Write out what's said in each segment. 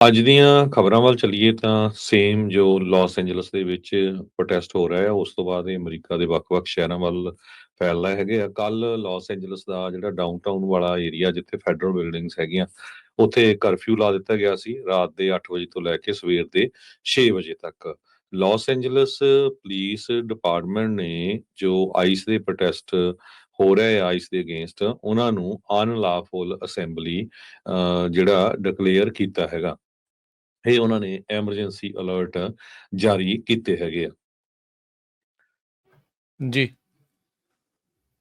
ਅੱਜ ਦੀਆਂ ਖਬਰਾਂ ਵੱਲ ਚੱਲੀਏ ਤਾਂ ਸੇਮ ਜੋ ਲਾਸ ਐਂਜਲਸ ਦੇ ਵਿੱਚ ਪ੍ਰੋਟੈਸਟ ਹੋ ਰਿਹਾ ਹੈ ਉਸ ਤੋਂ ਬਾਅਦ ਇਹ ਅਮਰੀਕਾ ਦੇ ਵੱਖ-ਵੱਖ ਸ਼ਹਿਰਾਂ ਵੱਲ ਫੈਲ ਰਹੇ ਹੈਗੇ ਆ। ਕੱਲ ਲਾਸ ਐਂਜਲਸ ਦਾ ਜਿਹੜਾ ਡਾਊਨਟਾਊਨ ਵਾਲਾ ਏਰੀਆ ਜਿੱਥੇ ਫੈਡਰਲ ਬਿਲਡਿੰਗਸ ਹੈਗੀਆਂ, ਉੱਥੇ ਕਰਫਿਊ ਲਾ ਦਿੱਤਾ ਗਿਆ ਸੀ ਰਾਤ ਦੇ 8 ਵਜੇ ਤੋਂ ਲੈ ਕੇ ਸਵੇਰ ਦੇ 6 ਵਜੇ ਤੱਕ। ਲਾਸ ਐਂਜਲਸ ਪੁਲਿਸ ਡਿਪਾਰਟਮੈਂਟ ਨੇ ਜੋ ਆਈਸ ਦੇ ਪ੍ਰੋਟੈਸਟ ਹੋ ਰਹੇ ਆਈਸ ਦੇ ਅਗੇਂਸਟ ਉਹਨਾਂ ਨੂੰ ਅਨਲਾਫੁਲ ਅਸੈਂਬਲੀ ਜਿਹੜਾ ਡਿਕਲੇਅਰ ਕੀਤਾ ਹੈਗਾ। ਇਹ ਉਹਨਾਂ ਨੇ ਐਮਰਜੈਂਸੀ ਅਲਰਟ ਜਾਰੀ ਕੀਤੇ ਹੈਗੇ ਆ। ਜੀ।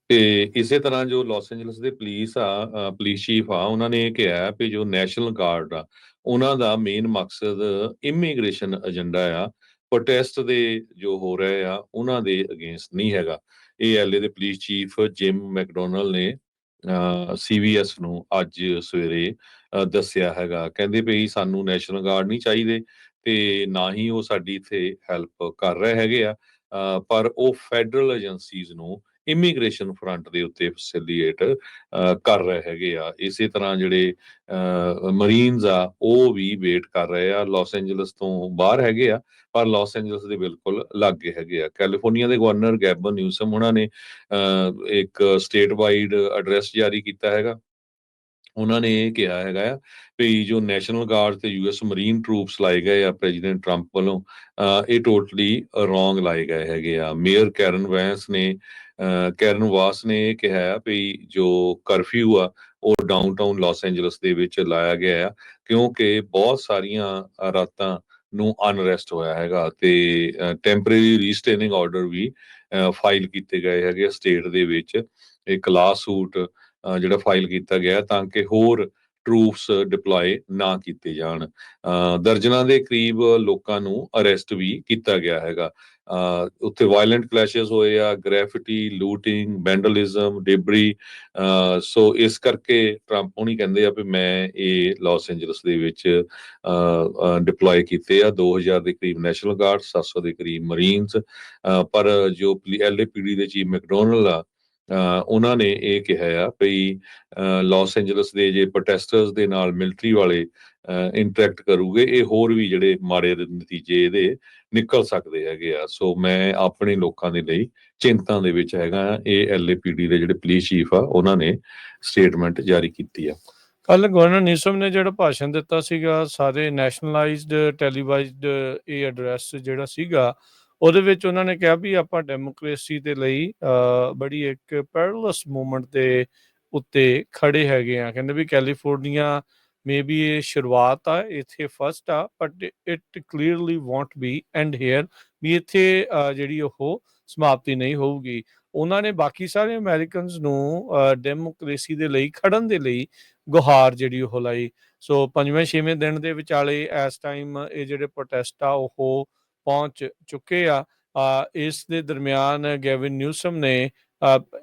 ਤੇ ਇਸੇ ਤਰ੍ਹਾਂ ਜੋ ਲਾਸ ਐਂਜਲਸ ਦੇ ਪੁਲਿਸ ਆ ਪੁਲਿਸ ਚੀਫ ਆ ਉਹਨਾਂ ਨੇ ਕਿਹਾ ਵੀ ਜੋ ਨੈਸ਼ਨਲ ਗਾਰਡ ਆ ਉਹਨਾਂ ਦਾ ਮੇਨ ਮਕਸਦ ਇਮੀਗ੍ਰੇਸ਼ਨ ਏਜੰਡਾ ਆ ਪ੍ਰੋਟੈਸਟ ਦੇ ਜੋ ਹੋ ਰਹੇ ਆ ਉਹਨਾਂ ਦੇ ਅਗੇਂਸਟ ਨਹੀਂ ਹੈਗਾ। ਇਹ ਐਲਏ ਦੇ ਪੁਲਿਸ ਚੀਫ ਜਿਮ ਮੈਕਡੋਨਲਡ ਨੇ ਸੀਵੀਐਸ ਨੂੰ ਅੱਜ ਸਵੇਰੇ ਦੱਸਿਆ ਹੈਗਾ। ਕਹਿੰਦੇ ਵੀ ਸਾਨੂੰ ਨੈਸ਼ਨਲ ਗਾਰਡ ਨਹੀਂ ਚਾਹੀਦੇ ਤੇ ਨਾ ਹੀ ਉਹ ਸਾਡੀ ਇੱਥੇ ਹੈਲਪ ਕਰ ਰਹੇ ਹੈਗੇ ਆ। ਪਰ ਉਹ ਫੈਡਰਲ ਏਜੰਸੀਜ਼ ਨੂੰ ਇਮੀਗ੍ਰੇਸ਼ਨ ਫਰੰਟ ਦੇ ਉੱਤੇ ਫੈਸਿਲੀਟੇਟ ਕਰ ਰਹੇ ਹੈਗੇ ਆ। ਇਸੇ ਤਰ੍ਹਾਂ ਜਿਹੜੇ ਮਰੀਨਸ ਆ ਉਹ ਵੀ ਵੇਟ ਕਰ ਰਹੇ ਆ। ਲਾਸ ਐਂਜਲਸ ਤੋਂ ਬਾਹਰ ਹੈਗੇ ਆ ਪਰ ਲਾਸ ਐਂਜਲਸ ਦੇ ਬਿਲਕੁਲ ਲਾਗੇ ਹੈਗੇ ਆ। ਕੈਲੀਫੋਰਨੀਆ ਦੇ ਗਵਰਨਰ ਗੈਬਨ ਨਿਊਸਮ ਉਹਨਾਂ ਨੇ ਅ, ਇੱਕ ਸਟੇਟ ਵਾਈਡ ਐਡਰੈਸ ਜਾਰੀ ਕੀਤਾ ਹੈਗਾ। ਉਹਨਾਂ ਨੇ ਇਹ ਕਿਹਾ ਹੈਗਾ ਆ ਵੀ ਜੋ ਨੈਸ਼ਨਲ ਗਾਰਡ ਤੇ ਯੂਐਸ ਮਰੀਨ ਟਰੂਪਸ ਲਾਏ ਗਏ ਆ ਪ੍ਰੈਜ਼ੀਡੈਂਟ ਟਰੰਪ ਵੱਲੋਂ ਇਹ ਟੋਟਲੀ ਰੋਂਗ ਲਾਏ ਗਏ ਹੈਗੇ ਆ। ਮੇਅਰ ਕੈਰਨ ਵੈਂਸ ਨੇ ਕੈਰਨ ਵਾਸ ਨੇ ਇਹ ਕਿਹਾ ਵੀ ਜੋ ਕਰਫਿਊ ਆ, ਉਹ ਡਾਊਨਟਾਊਨ ਲਾਸ ਐਂਜਲਸ ਦੇ ਵਿੱਚ ਲਾਇਆ ਗਿਆ ਆ, ਕਿਉਂਕਿ ਬਹੁਤ ਸਾਰੀਆਂ ਰਾਤਾਂ ਨੂੰ ਅਨਰੈਸਟ ਹੋਇਆ ਹੈਗਾ ਤੇ ਟੈਂਪਰੇਰੀ ਰੀਸਟੇਨਿੰਗ ਆਰਡਰ ਵੀ ਫਾਈਲ ਕੀਤੇ ਗਏ ਹੈਗੇ ਸਟੇਟ ਦੇ ਵਿੱਚ। ਇਹ ਕਲਾਸ ਸੂਟ ਜਿਹੜਾ ਫਾਈਲ ਕੀਤਾ ਗਿਆ ਤਾਂ ਕਿ ਹੋਰ ਟਰੂਪਸ ਡਿਪਲੋਏ ਨਾ ਕੀਤੇ ਜਾਣ। ਦਰਜਨਾਂ ਦੇ ਕਰੀਬ ਲੋਕਾਂ ਨੂੰ ਅਰੈਸਟ ਵੀ ਕੀਤਾ ਗਿਆ ਹੈਗਾ। ਉੱਥੇ ਵਾਇਲੈਂਟ ਕਲੈਸ਼ਸ ਹੋਏ ਆ ਗ੍ਰੈਫਿਟੀ ਲੂਟਿੰਗ ਵੈਂਡਲਿਜ਼ਮ ਡਿਬਰੀ ਸੋ ਇਸ ਕਰਕੇ ਟਰੰਪ ਉਹ ਨਹੀਂ ਕਹਿੰਦੇ ਆ ਵੀ ਮੈਂ ਇਹ ਲਾਸ ਐਂਜਲਸ ਦੇ ਵਿੱਚ ਡਿਪਲੋਏ ਕੀਤੇ ਆ। 2000 ਦੇ ਕਰੀਬ ਨੈਸ਼ਨਲ ਗਾਰਡ 700 ਦੇ ਕਰੀਬ ਮਰੀਨਸ ਪਰ ਜੋ ਐਲਏਪੀਡੀ ਦੇ ਚੀਫ ਮੈਕਡੋਨਲਡ ਆ ਉਹਨਾਂ ਨੇ ਇਹ ਕਿਹਾ ਆ ਵੀ ਲਾਸ ਐਂਜਲਸ ਦੇ ਜੇ ਪ੍ਰੋਟੈਸਟਰਸ ਦੇ ਨਾਲ ਮਿਲਟਰੀ ਵਾਲੇ ਇੰਟਰੈਕਟ ਕਰੂਗੇ, ਇਹ ਹੋਰ ਵੀ ਜਿਹੜੇ ਮਾੜੇ ਨਤੀਜੇ ਇਹਦੇ ਨਿਕਲ ਸਕਦੇ ਹੈਗੇ ਆ। ਸੋ ਮੈਂ ਆਪਣੇ ਲੋਕਾਂ ਦੇ ਲਈ ਚਿੰਤਾ ਦੇ ਵਿੱਚ ਹੈਗਾ ਇਹ ਐਲਏਪੀਡੀ ਦੇ ਜਿਹੜੇ ਪੁਲਿਸ ਚੀਫ ਆ, ਉਹਨਾਂ ਨੇ ਸਟੇਟਮੈਂਟ ਜਾਰੀ ਕੀਤੀ ਆ। ਕੱਲ ਗਵਰਨਰ ਨਿਸਮ ਨੇ ਜਿਹੜਾ ਭਾਸ਼ਣ ਦਿੱਤਾ ਸੀਗਾ, ਸਾਰੇ ਨੈਸ਼ਨਲਾਈਜ਼ਡ ਟੈਲੀਵਾਈਜ਼ਡ ਇਹ ਐਡਰੈਸ ਜਿਹੜਾ ਸੀਗਾ ਉਹਦੇ ਵਿੱਚ ਉਹਨਾਂ ਨੇ ਕਿਹਾ ਵੀ ਆਪਾਂ ਡੈਮੋਕ੍ਰੇਸੀ ਦੇ ਲਈ ਬੜੀ ਇੱਕ ਪੈਰਲਸ ਮੂਵਮੈਂਟ ਦੇ ਉੱਤੇ ਖੜੇ ਹੈਗੇ ਆ ਕਹਿੰਦੇ ਵੀ ਕੈਲੀਫੋਰਨੀਆ ਮੇਬੀ ਇਹ ਸ਼ੁਰੂਆਤ ਆ, ਇੱਥੇ ਫਸਟ ਆ but it clearly won't be and here ਵੀ ਇੱਥੇ ਜਿਹੜੀ ਉਹ ਸਮਾਪਤੀ ਨਹੀਂ ਹੋਊਗੀ। ਉਹਨਾਂ ਨੇ ਬਾਕੀ ਸਾਰੇ ਅਮਰੀਕਨਸ ਨੂੰ ਡੈਮੋਕ੍ਰੇਸੀ ਦੇ ਲਈ ਖੜਨ ਦੇ ਲਈ ਗੁਹਾਰ ਜਿਹੜੀ ਉਹ ਲਾਈ। ਸੋ ਪੰਜਵੇਂ ਛੇਵੇਂ ਦਿਨ ਦੇ ਵਿਚਾਲੇ ਇਸ ਟਾਈਮ ਇਹ ਜਿਹੜੇ ਪ੍ਰੋਟੈਸਟ ਆ, ਉਹ ਪਹੁੰਚ ਚੁੱਕੇ ਆ ਇਸ ਦੇ ਦਰਮਿਆਨ ਗੈਵਿਨ ਨਿਊਸਮ ਨੇ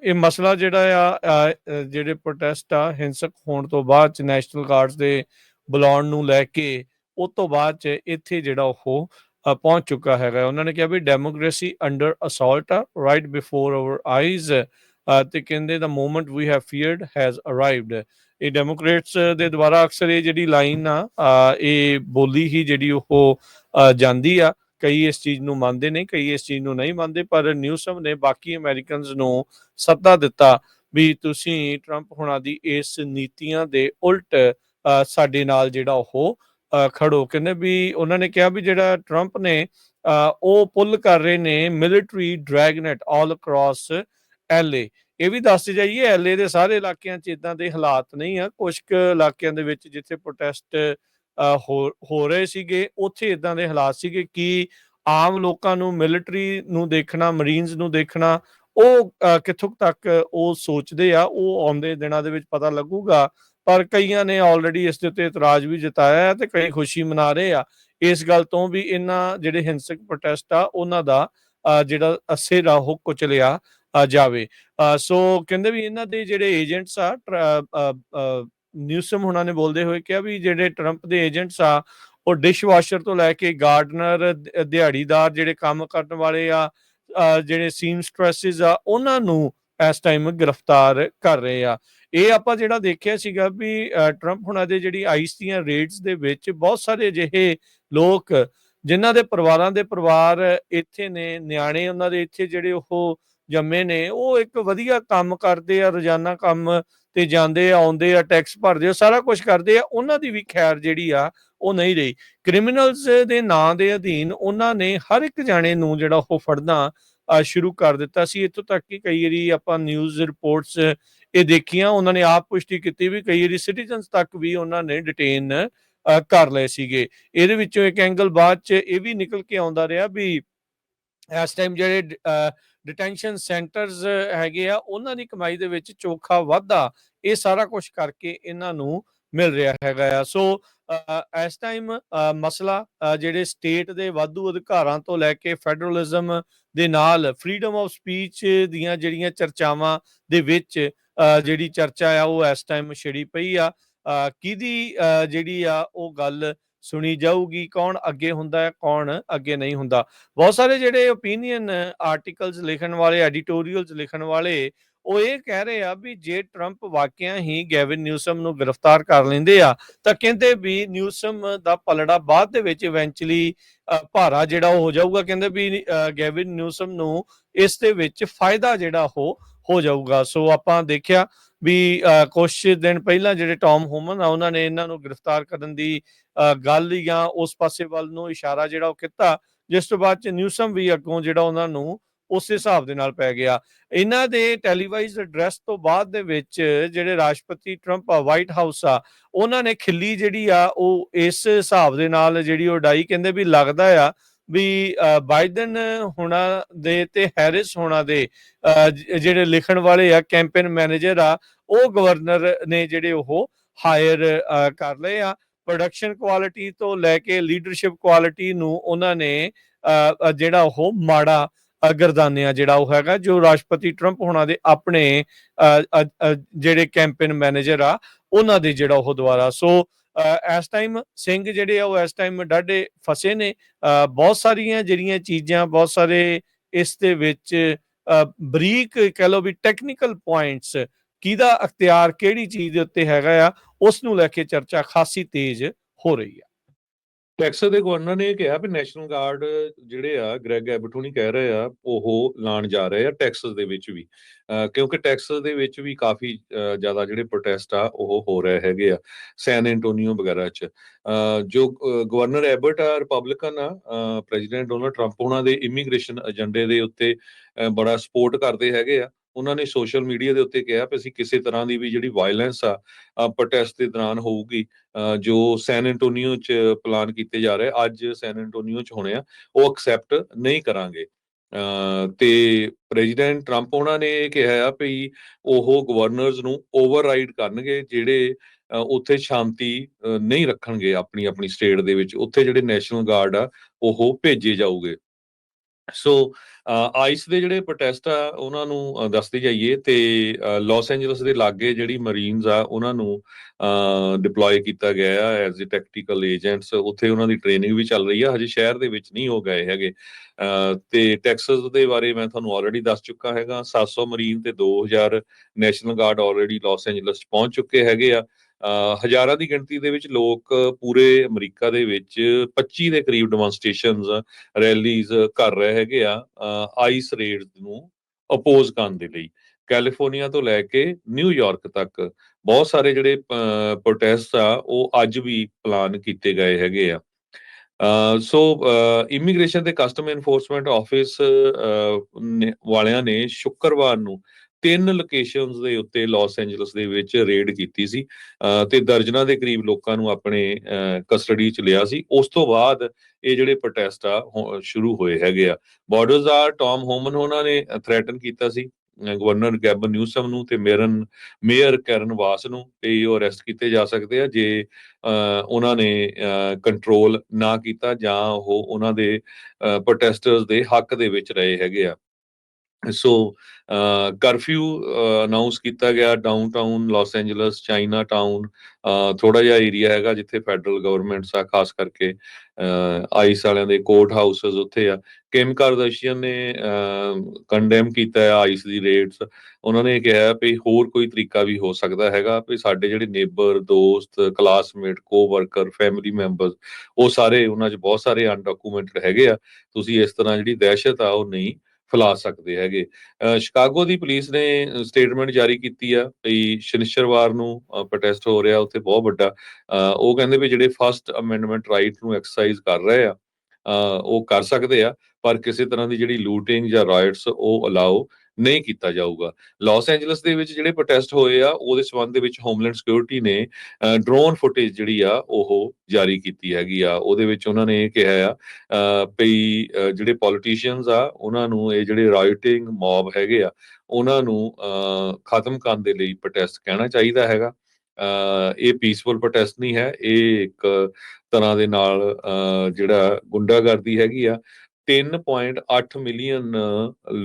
ਇਹ ਮਸਲਾ ਜਿਹੜਾ ਆ ਜਿਹੜੇ ਪ੍ਰੋਟੈਸਟ ਆ, ਹਿੰਸਕ ਹੋਣ ਤੋਂ ਬਾਅਦ ਚ ਨੈਸ਼ਨਲ ਗਾਰਡਸ ਦੇ ਬੁਲਾਉਣ ਨੂੰ ਲੈ ਕੇ, ਉਸ ਤੋਂ ਬਾਅਦ ਚ ਇੱਥੇ ਜਿਹੜਾ ਉਹ ਪਹੁੰਚ ਚੁੱਕਾ ਹੈਗਾ। ਉਹਨਾਂ ਨੇ ਕਿਹਾ ਵੀ ਡੈਮੋਕ੍ਰੇਸੀ ਅੰਡਰ ਅਸੌਲਟ ਆ ਰਾਈਟ ਬਿਫੋਰ ਆਵਰ ਆਈਜ਼ ਤੇ ਕਹਿੰਦੇ ਦਾ moment we have feared has arrived ਇਹ ਡੈਮੋਕ੍ਰੇਟਸ ਦੇ ਦੁਆਰਾ ਅਕਸਰ ਇਹ ਜਿਹੜੀ ਲਾਈਨ ਆ ਇਹ ਬੋਲੀ ਹੀ ਜਿਹੜੀ ਉਹ ਜਾਂਦੀ ਆ। ਕਈ ਇਸ ਚੀਜ਼ ਨੂੰ ਮੰਨਦੇ ਨੇ ਕਈ ਇਸ ਚੀਜ਼ ਨੂੰ ਨਹੀਂ ਮੰਨਦੇ ਪਰ ਨਿਊਸਮ ਨੇ ਬਾਕੀ ਅਮਰੀਕਨਸ ਨੂੰ ਸੱਦਾ ਦਿੱਤਾ ਵੀ ਤੁਸੀਂ ਟਰੰਪ ਹੁਣਾਂ ਦੀ ਇਸ ਨੀਤੀਆਂ ਦੇ ਉਲਟ ਸਾਡੇ ਨਾਲ ਜਿਹੜਾ ਉਹ ਖੜੋ। ਕਹਿੰਦੇ ਵੀ ਉਹਨਾਂ ਨੇ ਕਿਹਾ ਵੀ ਜਿਹੜਾ ਟਰੰਪ ਨੇ ਅ, ਉਹ ਪੁੱਲ ਕਰ ਰਹੇ ਨੇ military dragnet all across LA ਇਹ ਵੀ ਦੱਸ ਜਾਈਏ ਐਲਏ ਦੇ ਸਾਰੇ ਇਲਾਕਿਆਂ 'ਚ ਇਦਾਂ ਦੇ ਹਾਲਾਤ ਨਹੀਂ ਆ। ਕੁਝ ਕੁ ਇਲਾਕਿਆਂ ਦੇ ਵਿੱਚ ਜਿੱਥੇ ਪ੍ਰੋਟੈਸਟ ਹੋ ਰਹੇ ਸੀਗੇ ਉੱਥੇ ਇਦਾਂ ਦੇ ਹਾਲਾਤ ਸੀਗੇ ਕਿ ਆਮ ਲੋਕਾਂ ਨੂੰ ਮਿਲਟਰੀ ਨੂੰ ਦੇਖਣਾ ਮਰੀਨਸ ਨੂੰ ਦੇਖਣਾ ਉਹ ਕਿੱਥੋਂ ਤੱਕ ਉਹ ਸੋਚਦੇ ਆ ਉਹ ਆਉਂਦੇ ਦਿਨਾਂ ਦੇ ਵਿੱਚ ਪਤਾ ਲੱਗੂਗਾ ਪਰ ਕਈਆਂ ਨੇ ਆਲਰੇਡੀ ਇਸ ਦੇ ਉੱਤੇ ਇਤਰਾਜ਼ ਵੀ ਜਤਾਇਆ ਤੇ ਕਈ ਖੁਸ਼ੀ ਮਨਾ ਰਹੇ ਆ। ਇਸ ਗੱਲ ਤੋਂ ਵੀ ਇਹਨਾਂ ਜਿਹੜੇ ਹਿੰਸਕ ਪ੍ਰੋਟੈਸਟ ਆ ਉਹਨਾਂ ਦਾ ਅ, ਜਿਹੜਾ ਅਸੇਰਾ ਉਹ ਕੁਚਲਿਆ ਜਾਵੇ। ਸੋ ਕਹਿੰਦੇ ਵੀ ਇਹਨਾਂ ਦੇ ਜਿਹੜੇ ਏਜੰਟਸ ਆ ਟਰ- ਨਿਊਸਮ ਹੁਣਾਂ ਨੇ ਬੋਲਦੇ ਹੋਏ ਕਿਹਾ ਵੀ ਜਿਹੜੇ ਟਰੰਪ ਦੇ ਏਜੰਟਸ ਆ ਉਹ ਡਿਸ਼ਵਾਸ਼ਰ ਤੋਂ ਲੈ ਕੇ ਗਾਰਡਨਰ ਦਿਹਾੜੀਦਾਰ ਜਿਹੜੇ ਕੰਮ ਕਰਨ ਵਾਲੇ ਆ ਅ, ਜਿਹੜੇ ਸੀਮਸਟ੍ਰੈਸਸ ਆ ਉਹਨਾਂ ਨੂੰ ਇਸ ਟਾਈਮ ਗ੍ਰਿਫਤਾਰ ਕਰ ਰਹੇ ਆ। ਇਹ ਆਪਾਂ ਜਿਹੜਾ ਦੇਖਿਆ ਸੀਗਾ ਵੀ ਅ, ਟਰੰਪ ਹੁਣਾਂ ਦੇ ਜਿਹੜੀ ਆਈਸ ਦੀਆਂ ਰੇਡਸ ਦੇ ਵਿੱਚ ਬਹੁਤ ਸਾਰੇ ਅਜਿਹੇ ਲੋਕ ਜਿਨ੍ਹਾਂ ਦੇ ਪਰਿਵਾਰਾਂ ਦੇ ਪਰਿਵਾਰ ਇੱਥੇ ਨੇ ਨਿਆਣੇ ਉਹਨਾਂ ਦੇ ਇੱਥੇ ਜਿਹੜੇ ਉਹ ਜੰਮੇ ਨੇ, ਉਹ ਇੱਕ ਵਧੀਆ ਕੰਮ ਕਰਦੇ ਆ, ਰੋਜ਼ਾਨਾ ਕੰਮ ਤੇ ਜਾਂਦੇ ਆ, ਆਉਂਦੇ ਆ ਟੈਕਸ ਭਰਦੇ ਆ, ਸਾਰਾ ਕੁਝ ਕਰਦੇ ਆ, ਉਹਨਾਂ ਦੀ ਵੀ ਖੈਰ ਜਿਹੜੀ ਆ, ਉਹ ਨਹੀਂ ਰਹੀ। ਕ੍ਰਿਮੀਨਲਸ ਦੇ ਨਾਂ ਦੇ ਅਧੀਨ ਉਹਨਾਂ ਨੇ ਹਰ ਇੱਕ ਜਾਣੇ ਨੂੰ ਜਿਹੜਾ ਉਹ ਫੜਨਾ ਸ਼ੁਰੂ ਕਰ ਦਿੱਤਾ ਸੀ। ਇੱਥੋਂ ਤੱਕ ਕਿ ਕਈ ਵਾਰੀ ਆਪਾਂ ਨਿਊਜ਼ ਰਿਪੋਰਟਸ ਇਹ ਦੇਖੀਆਂ, ਉਹਨਾਂ ਨੇ ਆਪ ਪੁਸ਼ਟੀ ਕੀਤੀ ਵੀ ਕਈ ਵਾਰੀ ਸਿਟੀਜ਼ਨਸ ਤੱਕ ਵੀ ਉਹਨਾਂ ਨੇ ਡਿਟੇਨ ਕਰ ਲਏ ਸੀਗੇ। ਇਹਦੇ ਵਿੱਚੋਂ ਇੱਕ ਐਂਗਲ ਬਾਅਦ ਚ ਇਹ ਵੀ ਨਿਕਲ ਕੇ ਆਉਂਦਾ ਰਿਹਾ ਵੀ, ਇਸ ਟਾਈਮ ਜਿਹੜੇ ਡਿਟੈਂਸ਼ਨ ਸੈਂਟਰਸ ਹੈਗੇ ਆ ਉਹਨਾਂ ਦੀ ਕਮਾਈ ਦੇ ਵਿੱਚ ਚੋਖਾ ਵਾਧਾ ਇਹ ਸਾਰਾ ਕੁਝ ਕਰਕੇ ਇਹਨਾਂ ਨੂੰ ਮਿਲ ਰਿਹਾ ਹੈਗਾ ਆ। ਸੋ ਇਸ ਟਾਈਮ ਮਸਲਾ ਜਿਹੜੇ ਸਟੇਟ ਦੇ ਵਾਧੂ ਅਧਿਕਾਰਾਂ ਤੋਂ ਲੈ ਕੇ ਫੈਡਰਲਿਜ਼ਮ ਦੇ ਨਾਲ ਫਰੀडम ਆਫ ਸਪੀਚ ਦੀਆਂ ਜਿਹੜੀਆਂ ਚਰਚਾਵਾਂ ਦੇ ਵਿੱਚ ਜਿਹੜੀ ਚਰਚਾ ਆ ਉਹ ਇਸ ਟਾਈਮ ਛਿੜੀ ਪਈ ਆ। ਕਿਹਦੀ ਅ, ਜਿਹੜੀ ਆ ਉਹ ਗੱਲ ਸੁਣੀ ਜਾਊਗੀ ਕੌਣ ਅੱਗੇ ਹੁੰਦਾ ਹੈ ਕੌਣ ਅੱਗੇ ਨਹੀਂ ਹੁੰਦਾ। ਬਹੁਤ ਸਾਰੇ ਜਿਹੜੇ ਓਪੀਨੀਅਨ ਆਰਟੀਕਲਸ ਲਿਖਣ ਵਾਲੇ ਐਡੀਟੋਰੀਅਲਸ ਲਿਖਣ ਵਾਲੇ ਉਹ ਇਹ ਕਹਿ ਰਹੇ ਆ ਵੀ ਜੇ ਟਰੰਪ ਵਾਕਿਆ ਹੀ ਗੈਵਿਨ ਨਿਊਸਮ ਨੂੰ ਗ੍ਰਿਫਤਾਰ ਕਰ ਲੈਂਦੇ ਆ ਤਾਂ ਕਹਿੰਦੇ ਵੀ ਨਿਊਸਮ ਦਾ ਪਲੜਾ ਬਾਅਦ ਦੇ ਵਿੱਚ ਇਵੈਂਚੁਅਲੀ ਭਾਰਾ ਜਿਹੜਾ ਉਹ ਹੋ ਜਾਊਗਾ। ਕਹਿੰਦੇ ਵੀ ਅ, ਗੈਵਿਨ ਨਿਊਸਮ ਨੂੰ ਇਸ ਦੇ ਵਿੱਚ ਫਾਇਦਾ ਜਿਹੜਾ ਉਹ ਹੋ ਜਾਊਗਾ। ਸੋ ਆਪਾਂ ਦੇਖਿਆ ਵੀ ਅ, ਕੁਛ ਦਿਨ ਪਹਿਲਾਂ ਜਿਹੜੇ ਟੌਮ ਹੋਮਨ ਆ ਉਹਨਾਂ ਨੇ ਇਹਨਾਂ ਨੂੰ ਗ੍ਰਿਫਤਾਰ ਕਰਨ ਦੀ ਅ, ਗੱਲ ਜਾਂ ਉਸ ਪਾਸੇ ਵੱਲ ਨੂੰ ਇਸ਼ਾਰਾ ਜਿਹੜਾ ਉਹ ਕੀਤਾ ਜਿਸ ਤੋਂ ਬਾਅਦ ਚ ਨਿਊਸਮ ਵੀ ਅੱਗੋਂ ਜਿਹੜਾ ਉਹਨਾਂ ਨੂੰ ਉਸ ਹਿਸਾਬ ਦੇ ਨਾਲ ਪੈ ਗਿਆ। ਇਹਨਾਂ ਦੇ ਟੈਲੀਵਾਈਜ਼ਡ ਐਡਰੈਸ ਤੋਂ ਬਾਅਦ ਦੇ ਵਿੱਚ ਜਿਹੜੇ ਰਾਸ਼ਟਰਪਤੀ ਟਰੰਪ ਆ ਵਾਈਟ ਹਾਊਸ ਆ ਉਹਨਾਂ ਨੇ ਖਿੱਲੀ ਜਿਹੜੀ ਆ ਉਹ ਇਸ ਹਿਸਾਬ ਦੇ ਨਾਲ ਜਿਹੜੀ ਉਹ ਡਾਈ ਕਹਿੰਦੇ ਵੀ ਲੱਗਦਾ ਆ ਵੀ ਬਾਈਡਨ ਹੋਣਾ ਦੇ ਤੇ ਹੈਰਿਸ ਹੋਣਾ ਦੇ ਜਿਹੜੇ ਲਿਖਣ ਵਾਲੇ ਆ ਕੈਂਪੇਨ ਮੈਨੇਜਰ ਆ ਉਹ ਗਵਰਨਰ ਨੇ ਜਿਹੜੇ ਉਹ ਹਾਇਰ ਕਰ ਲਏ ਆ। ਪ੍ਰੋਡਕਸ਼ਨ ਕੁਆਲਿਟੀ ਤੋਂ ਲੈ ਕੇ ਲੀਡਰਸ਼ਿਪ ਕੁਆਲਿਟੀ ਨੂੰ ਉਹਨਾਂ ਨੇ ਜਿਹੜਾ ਉਹ ਮਾੜਾ ਅ, ਗਰਦਾਨਿਆ ਜਿਹੜਾ ਉਹ ਹੈਗਾ ਜੋ ਰਾਸ਼ਟਰਪਤੀ ਟਰੰਪ ਹੋਣਾ ਦੇ ਆਪਣੇ ਅ, ਜਿਹੜੇ ਕੈਂਪੇਨ ਮੈਨੇਜਰ ਆ ਉਹਨਾਂ ਦੇ ਜਿਹੜਾ ਉਹ ਦੁਆਰਾ। ਸੋ ਇਸ ਟਾਈਮ ਸਿੰਘ ਜਿਹੜੇ ਆ ਉਹ ਇਸ ਟਾਈਮ ਡਾਢੇ ਫਸੇ ਨੇ। ਬਹੁਤ ਸਾਰੀਆਂ ਜਿਹੜੀਆਂ ਚੀਜ਼ਾਂ, ਬਹੁਤ ਸਾਰੇ ਇਸ ਦੇ ਵਿੱਚ ਬਰੀਕ ਕਹਿ ਲਓ ਵੀ ਟੈਕਨੀਕਲ ਪੁਆਇੰਟਸ ਕਿਹਦਾ ਅਖਤਿਆਰ, ਕਿਹੜੀ ਚੀਜ਼ ਦੇ ਉੱਤੇ ਹੈਗਾ ਆ ਉਸ ਨੂੰ ਲੈ ਕੇ ਚਰਚਾ ਖਾਸੀ ਤੇਜ਼ ਹੋ ਰਹੀ ਆ। ਟੈਕਸਸ ਦੇ ਗਵਰਨਰ ਨੇ ਇਹ ਕਿਹਾ ਵੀ ਨੈਸ਼ਨਲ ਗਾਰਡ ਜਿਹੜੇ ਆ ਗ੍ਰੈਗ ਐਬਟ ਹੁਣੀ ਕਹਿ ਰਹੇ ਆ, ਉਹ ਲਾਣ ਜਾ ਰਹੇ ਆ ਟੈਕਸਸ ਦੇ ਵਿੱਚ ਵੀ। ਕਿਉਂਕਿ ਟੈਕਸਸ ਦੇ ਵਿੱਚ ਵੀ ਕਾਫੀ ਜ਼ਿਆਦਾ ਜਿਹੜੇ ਪ੍ਰੋਟੈਸਟ ਆ, ਉਹ ਹੋ ਰਹੇ ਹੈਗੇ ਆ ਸੈਨ ਐਂਟੋਨੀਓ ਵਗੈਰਾ ਚ। ਅਹ ਜੋ ਗਵਰਨਰ ਐਬਟ ਆ ਰਿਪਬਲਿਕਨ ਆ ਪ੍ਰੈਜ਼ੀਡੈਂਟ ਡੋਨਲਡ ਟਰੰਪ ਉਹਨਾਂ ਦੇ ਇਮੀਗ੍ਰੇਸ਼ਨ ਏਜੰਡੇ ਦੇ ਉੱਤੇ ਬੜਾ ਸਪੋਰਟ ਕਰਦੇ ਹੈਗੇ ਆ। ਉਹਨਾਂ ਨੇ ਸੋਸ਼ਲ ਮੀਡੀਆ ਦੇ ਉੱਤੇ ਕਿਹਾ ਵੀ ਅਸੀਂ ਕਿਸੇ ਤਰ੍ਹਾਂ ਦੀ ਵੀ ਜਿਹੜੀ ਵਾਇਲੈਂਸ ਆ ਪ੍ਰੋਟੈਸਟ ਦੇ ਦੌਰਾਨ ਹੋਊਗੀ ਜੋ ਸੈਨ ਐਂਟੋਨੀਓ ਚ ਪਲਾਨ ਕੀਤੇ ਜਾ ਰਹੇ, ਅੱਜ ਸੈਨ ਐਂਟੋਨੀਓ ਚ ਹੋਣੇ ਆ, ਉਹ ਐਕਸੈਪਟ ਨਹੀਂ ਕਰਾਂਗੇ। ਅਹ ਤੇ ਪ੍ਰੈਜ਼ੀਡੈਂਟ ਟਰੰਪ ਉਹਨਾਂ ਨੇ ਇਹ ਕਿਹਾ ਆ ਵੀ ਉਹ ਗਵਰਨਰਸ ਨੂੰ ਓਵਰਰਾਈਡ ਕਰਨਗੇ, ਜਿਹੜੇ ਉੱਥੇ ਸ਼ਾਂਤੀ ਨਹੀਂ ਰੱਖਣਗੇ ਆਪਣੀ ਆਪਣੀ ਸਟੇਟ ਦੇ ਵਿੱਚ, ਉੱਥੇ ਜਿਹੜੇ ਨੈਸ਼ਨਲ ਗਾਰਡ ਆ, ਉਹ ਭੇਜੇ ਜਾਊਗੇ। ਸੋ ਆਈਸ ਦੇ ਜਿਹੜੇ ਪ੍ਰੋਟੈਸਟ ਆ ਉਹਨਾਂ ਨੂੰ ਦੱਸਦੇ ਜਾਈਏ ਤੇ ਲਾਸ ਐਂਜਲਸ ਦੇ ਲਾਗੇ ਜਿਹੜੀ ਮਰੀਨਸ ਆ ਉਹਨਾਂ ਨੂੰ ਡਿਪਲੋਏ ਕੀਤਾ ਗਿਆ ਆ ਐਜ਼ ਅ ਟੈਕਟੀਕਲ ਏਜੰਟਸ ਉੱਥੇ ਉਹਨਾਂ ਦੀ ਟ੍ਰੇਨਿੰਗ ਵੀ ਚੱਲ ਰਹੀ ਆ ਹਜੇ ਸ਼ਹਿਰ ਦੇ ਵਿੱਚ ਨਹੀਂ ਹੋ ਗਏ ਹੈਗੇ। ਅ, ਤੇ ਟੈਕਸਸ ਦੇ ਬਾਰੇ ਮੈਂ ਤੁਹਾਨੂੰ ਆਲਰੇਡੀ ਦੱਸ ਚੁੱਕਾ ਹੈਗਾ। 700 ਮਰੀਨ ਤੇ 2000 national guard already Los Angeles 'ਚ ਪਹੁੰਚ ਚੁੱਕੇ ਹੈਗੇ ਆ। ਹਜ਼ਾਰਾਂ ਦੀ ਗਿਣਤੀ ਦੇ ਵਿੱਚ ਲੋਕ ਪੂਰੇ ਅਮਰੀਕਾ ਦੇ ਵਿੱਚ 25 ਦੇ ਕਰੀਬ ਡੈਮੋਨਸਟ੍ਰੇਸ਼ਨਸ ਰੈਲੀਜ਼ ਕਰ ਰਹੇ ਹੈਗੇ ਆ ਆਈਸ ਰੇਡਸ ਨੂੰ ਅਪੋਜ਼ ਕਰਨ ਦੇ ਲਈ। ਕੈਲੀਫੋਰਨੀਆ ਤੋਂ ਲੈ ਕੇ ਨਿਊਯਾਰਕ ਤੱਕ ਬਹੁਤ ਸਾਰੇ ਜਿਹੜੇ ਪ੍ਰੋਟੈਸਟ ਆ ਉਹ ਅੱਜ ਵੀ ਪਲਾਨ ਕੀਤੇ ਗਏ ਹੈਗੇ ਆ। ਅ, ਸੋ ਇਮੀਗ੍ਰੇਸ਼ਨ ਤੇ ਕਸਟਮ ਐਨਫੋਰਸਮੈਂਟ ਆਫਿਸ ਵਾਲਿਆਂ ਨੇ ਸ਼ੁੱਕਰਵਾਰ ਨੂੰ ਤਿੰਨ ਲੋਕੇਸ਼ਨਸ ਦੇ ਉੱਤੇ ਲਾਸ ਐਂਜਲਸ ਦੇ ਵਿੱਚ ਰੇਡ ਕੀਤੀ ਸੀ ਅ, ਤੇ ਦਰਜਨਾਂ ਦੇ ਕਰੀਬ ਲੋਕਾਂ ਨੂੰ ਆਪਣੇ ਕਸਟਡੀ ਚ ਲਿਆ ਸੀ। ਉਸ ਤੋਂ ਬਾਅਦ ਇਹ ਜਿਹੜੇ ਪ੍ਰੋਟੈਸਟ ਆ ਹੋ- ਸ਼ੁਰੂ ਹੋਏ ਹੈਗੇ ਆ। ਬਾਰਡਰਸ ਆ ਟਾਮ ਹੋਮਨ ਉਹਨਾਂ ਨੇ ਥ੍ਰੈਟਨ ਕੀਤਾ ਸੀ ਗਵਰਨਰ ਗੈਬਨ ਨਿਊਸਮ ਨੂੰ ਤੇ ਮੇਰਨ ਮੇਅਰ ਕੈਰਨ ਵਾਸ ਨੂੰ ਤੇ ਉਹ ਅਰੈਸਟ ਕੀਤੇ ਜਾ ਸਕਦੇ ਆ ਜੇ ਉਹਨਾਂ ਨੇ ਕੰਟਰੋਲ ਨਾ ਕੀਤਾ ਜਾਂ ਉਹ ਉਹਨਾਂ ਦੇ ਪ੍ਰੋਟੈਸਟਰਸ ਦੇ ਹੱਕ ਦੇ ਵਿੱਚ ਰਹੇ ਹੈਗੇ ਆ। ਸੋ ਕਰਫਿਊ ਅਨਾਉਂਸ ਕੀਤਾ ਗਿਆ downtown Los Angeles Chinatown ਥੋੜਾ ਜਿਹਾ ਏਰੀਆ ਹੈਗਾ ਜਿੱਥੇ ਫੈਡਰਲ ਗਵਰਨਮੈਂਟਸ ਆ, ਖਾਸ ਕਰਕੇ ਆਈਸ ਵਾਲਿਆਂ ਦੇ ਕੋਰਟ ਹਾਊਸਸ ਉੱਥੇ ਆ। ਕਿਮ ਕਾਰਦਸ਼ੀਅਨ ਨੇ ਕੰਡੈਮ ਕੀਤਾ ਹੈ ਆਈਸ ਦੀ ਰੇਟਸ ਉਹਨਾਂ ਨੇ ਕਿਹਾ ਵੀ ਹੋਰ ਕੋਈ ਤਰੀਕਾ ਵੀ ਹੋ ਸਕਦਾ ਹੈਗਾ ਵੀ ਸਾਡੇ ਜਿਹੜੇ ਨੇਬਰ ਦੋਸਤ ਕਲਾਸਮੇਟ ਕੋਵਰਕਰ ਫੈਮਿਲੀ ਮੈਂਬਰਸ ਉਹ ਸਾਰੇ ਉਹਨਾਂ 'ਚ ਬਹੁਤ ਸਾਰੇ ਅਨਡਾਕੂਮੈਂਟਡ ਹੈਗੇ ਆ। ਤੁਸੀਂ ਇਸ ਤਰ੍ਹਾਂ ਜਿਹੜੀ ਦਹਿਸ਼ਤ ਆ ਉਹ ਨਹੀਂ ਫੈਲਾ ਸਕਦੇ ਹੈਗੇ। ਸ਼ਿਕਾਗੋ ਦੀ ਪੁਲਿਸ ਨੇ ਸਟੇਟਮੈਂਟ ਜਾਰੀ ਕੀਤੀ ਆ ਵੀ ਸ਼ਨੀਚਰਵਾਰ ਨੂੰ ਪ੍ਰੋਟੈਸਟ ਹੋ ਰਿਹਾ, ਉੱਥੇ ਬਹੁਤ ਵੱਡਾ ਉਹ ਕਹਿੰਦੇ ਵੀ ਜਿਹੜੇ ਫਸਟ ਅਮੈਂਡਮੈਂਟ ਰਾਈਟ ਨੂੰ ਐਕਸਰਸਾਈਜ਼ ਕਰ ਰਹੇ ਆ ਉਹ ਕਰ ਸਕਦੇ ਆ, ਪਰ ਕਿਸੇ ਤਰ੍ਹਾਂ ਦੀ ਜਿਹੜੀ ਲੂਟਿੰਗ ਜਾਂ ਰਾਇਟਸ ਉਹ ਅਲਾਓ ਨਹੀਂ ਕੀਤਾ ਜਾਊਗਾ। ਲਾਸ ਐਂਜਲਸ ਦੇ ਵਿੱਚ ਜਿਹੜੇ ਪ੍ਰੋਟੈਸਟ ਹੋਏ ਆ, ਉਹਦੇ ਸਬੰਧ ਦੇ ਵਿੱਚ ਹੋਮਲੈਂਡ ਸਿਕਿਉਰਿਟੀ ਨੇ ਡਰੋਨ ਫੁਟੇਜ ਜਿਹੜੀ ਆ, ਉਹ ਜਾਰੀ ਕੀਤੀ ਹੈਗੀ ਆ। ਉਹਦੇ ਵਿੱਚ ਉਹਨਾਂ ਨੇ ਇਹ ਕਿਹਾ ਆ ਵੀ ਜਿਹੜੇ ਪੋਲੀਟੀਸ਼ੀਅਨਸ ਆ, ਉਹਨਾਂ ਨੂੰ ਇਹ ਜਿਹੜੇ ਰਾਇਟਿੰਗ ਮੌਬ ਹੈਗੇ ਆ, ਉਹਨਾਂ ਨੂੰ ਖਤਮ ਕਰਨ ਦੇ ਲਈ ਪ੍ਰੋਟੈਸਟ ਕਹਿਣਾ ਚਾਹੀਦਾ ਹੈਗਾ। ਇਹ ਪੀਸਫੁਲ ਪ੍ਰੋਟੈਸਟ ਨਹੀਂ ਹੈ, ਇਹ ਇੱਕ ਤਰ੍ਹਾਂ ਦੇ ਨਾਲ ਜਿਹੜਾ ਗੁੰਡਾਗਰਦੀ ਹੈਗੀ ਆ 3.8 ਮਿਲੀਅਨ